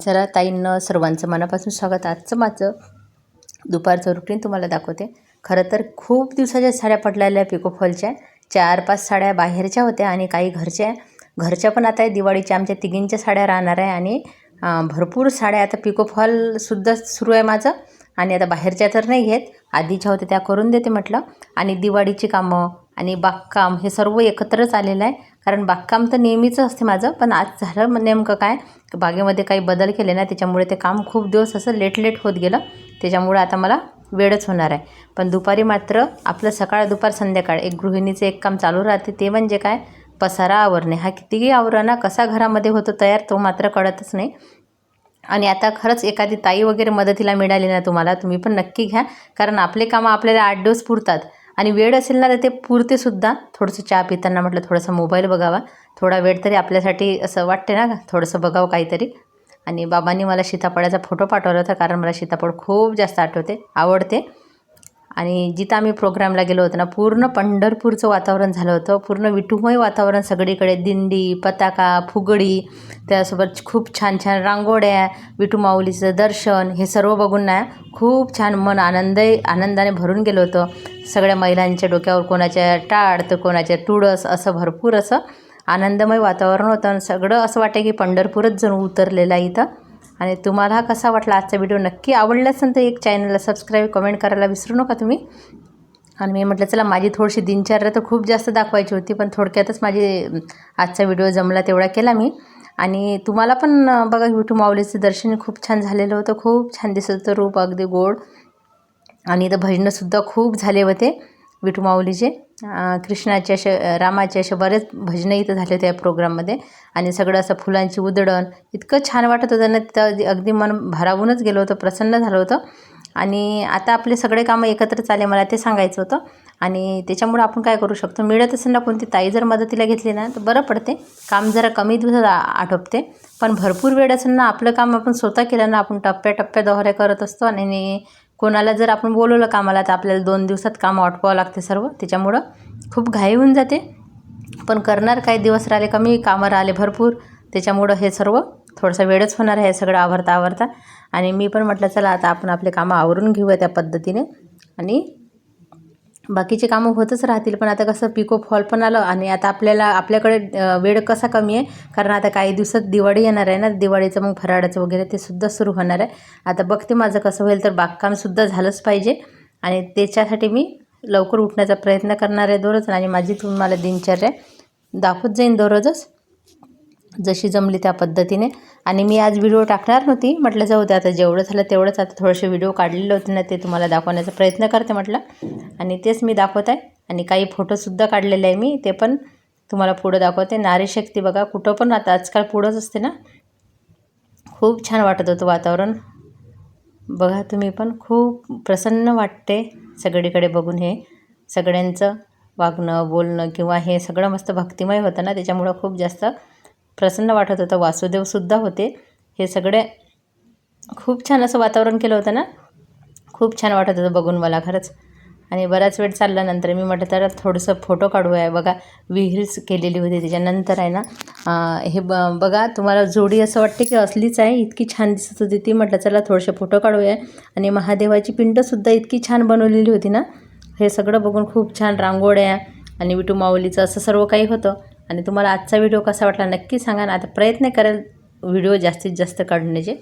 चला ताईंनं सर्वांचं मनापासून स्वागत. आजचं माझं दुपारचं रुटीन तुम्हाला दाखवते. खरं तर खूप दिवसाच्या साड्या पडलेल्या पिकोफॉलच्या चार पाच साड्या बाहेरच्या होत्या आणि काही घरच्या. घरच्या पण आता दिवाळीच्या आमच्या तिघींच्या साड्या राहणार आहे आणि भरपूर साड्या आता पिकोफॉलसुद्धा सुरू आहे माझं. आणि आता बाहेरच्या तर नाही घेत. आधीच्या होत्या त्या करून देते म्हटलं. आणि दिवाळीची कामं आणि बागकाम हे सर्व एकत्रच आलेलं आहे. कारण बागकाम तर नेहमीच असते माझं पण आज झालं नेमकं काय? बागेमध्ये काही बदल केले ना त्याच्यामुळे ते काम खूप दिवस असं लेट लेट होत गेलं. त्याच्यामुळे आता मला वेळच होणार आहे. पण दुपारी मात्र आपलं सकाळ दुपार संध्याकाळ एक गृहिणीचं एक काम चालू राहते ते म्हणजे काय? पसारा आवरणे. हा कितीही आवरणा कसा घरामध्ये होतो तयार तो मात्र कळतच नाही. आणि आता खरंच एखादी ताई वगैरे मदतीला मिळाली ना तुम्हाला तुम्ही पण नक्की घ्या. कारण आपले कामं आपल्याला आठ दिवस पुरतात. आणि वेळ असेल ना तर ते पुरते सुद्धा. थोडंसं चहा पिताना म्हटलं थोडंसं मोबाईल बघावा. थोडा वेळ तरी आपल्यासाठी असं वाटते ना थोडंसं बघावं काहीतरी. आणि बाबांनी मला सीताफळाचा फोटो पाठवला होता कारण मला सीताफळ खूप जास्त आठवते आवडते. आणि जिथं आम्ही प्रोग्रामला गेलो होतो ना पूर्ण पंढरपूरचं वातावरण झालं होतं. पूर्ण विठुमय वातावरण सगळीकडे दिंडी पताका फुगडी त्यासोबत खूप छान छान रांगोळ्या विठुमाऊलीचं दर्शन हे सर्व बघून ना खूप छान मन आनंद आनंदाने भरून गेलं होतं. सगळ्या महिलांच्या डोक्यावर कोणाच्या टाळ तर कोणाच्या तुळस असं भरपूर असं आनंदमय वातावरण होतं. आणि सगळं असं वाटतं की पंढरपूरच जणू उतरलेलं आहे इथं. आणि तुम्हाला कसा वाटला आजचा व्हिडिओ नक्की आवडला असेल तर एक चॅनलला सबस्क्राईब कमेंट करायला विसरू नका तुम्ही. आणि मी म्हटलं चला माझी थोडीशी दिनचर्या तर खूप जास्त दाखवायची होती पण थोडक्यातच माझी आजचा व्हिडिओ जमला तेवढा केला मी. आणि तुम्हाला पण बघा विठू माऊलीचं दर्शन खूप छान झालेलं होतं खूप छान दिसत होतं रूप अगदी गोड. आणि इथं भजनंसुद्धा खूप झाले होते विठू माऊलीचे. कृष्णाचे असे रामाचे असे बरेच भजनं इथं झाले होते या प्रोग्राममध्ये. आणि सगळं असं फुलांची उधळण इतकं छान वाटत होतं ना तिथं अगदी- मन भारावूनच गेलं होतं प्रसन्न झालं होतं. आणि आता आपले सगळे कामं एकत्र चालले मला ते सांगायचं होतं. आणि त्याच्यामुळं आपण काय करू शकतो? मिळत असेल ना कोणती ताई जर मदतीला घेतली ना तर बरं पडते. काम जरा कमी दिवसात आटोपते. पण भरपूर वेळ असेल ना आपलं काम आपण स्वतः केलं ना आपण टप्प्या दोहऱ्या करत असतो. आणि कोणाला जर आपण बोलवलं कामाला तर आपल्याला दोन दिवसात काम आटपावं लागते सर्व. त्याच्यामुळं खूप घाई होऊन जाते. पण करणार काही दिवस राहिले कमी कामं राहिले भरपूर. त्याच्यामुळं हे सर्व थोडंसं वेळच होणार आहे सगळं आवरता आवरता. आणि मी पण म्हटलं चला आता आपण आपले कामं आवरून घेऊया त्या पद्धतीने. आणि बाकीचे कामं होतच राहतील पण आता कसं पिको फॉल पण आलं आणि आता आपल्याला आपल्याकडे वेळ कसा कमी आहे? कारण आता काही दिवसात दिवाळी येणार आहे ना दिवाळीचं मग फराळाचं वगैरे ते सुद्धा सुरू होणार आहे. आता बघते माझं कसं होईल तर बागकामसुद्धा झालंच पाहिजे. आणि त्याच्यासाठी मी लवकर उठण्याचा प्रयत्न करणार आहे दररोज आणि माझी तुम्हाला दिनचर्या दाखवत जाईन दररोजच. जशी जमली त्या पद्धतीने. आणि मी आज व्हिडिओ टाकणार नव्हती म्हटलं जाऊ दे आता जेवढं झालं तेवढंच आता थोडेसे व्हिडिओ काढलेले होते ना ते तुम्हाला दाखवण्याचा प्रयत्न करते म्हटलं. आणि तेच मी दाखवत आहे. आणि काही फोटोसुद्धा काढलेले आहे मी. ते पण तुम्हाला पुढं दाखवते. नारी शक्ती बघा कुठं पण आता आजकाल पुढंच असते ना. खूप छान वाटत होतं वातावरण. बघा तुम्ही पण खूप प्रसन्न वाटते सगळीकडे बघून हे. सगळ्यांचं वागणं बोलणं किंवा हे सगळं मस्त भक्तिमय होतं ना त्याच्यामुळं खूप जास्त प्रसन्न वाटत होतं. वासुदेवसुद्धा होते. हे सगळे खूप छान असं वातावरण केलं होतं ना? खूप छान वाटत होतं बघून मला खरंच. आणि बराच वेळ चालल्यानंतर मी म्हटलं तर थोडंसं फोटो काढूया. बघा विहीरच केलेली होती त्याच्यानंतर आहे ना? हे ब बघा तुम्हाला जोडी असं वाटते की असलीच आहे? इतकी छान दिसत होती ती. म्हटलं चला थोडेसे फोटो काढूया. आणि महादेवाची पिंडसुद्धा इतकी छान बनवलेली होती ना? हे सगळं बघून खूप छान रांगोळ्या आणि विटू माऊलीचं असं सर्व काही होतं. आणि तुम्हाला आजचा व्हिडिओ कसा वाटला नक्की सांगा ना. आता प्रयत्न करेल व्हिडिओ जास्तीत जास्त काढण्याचे.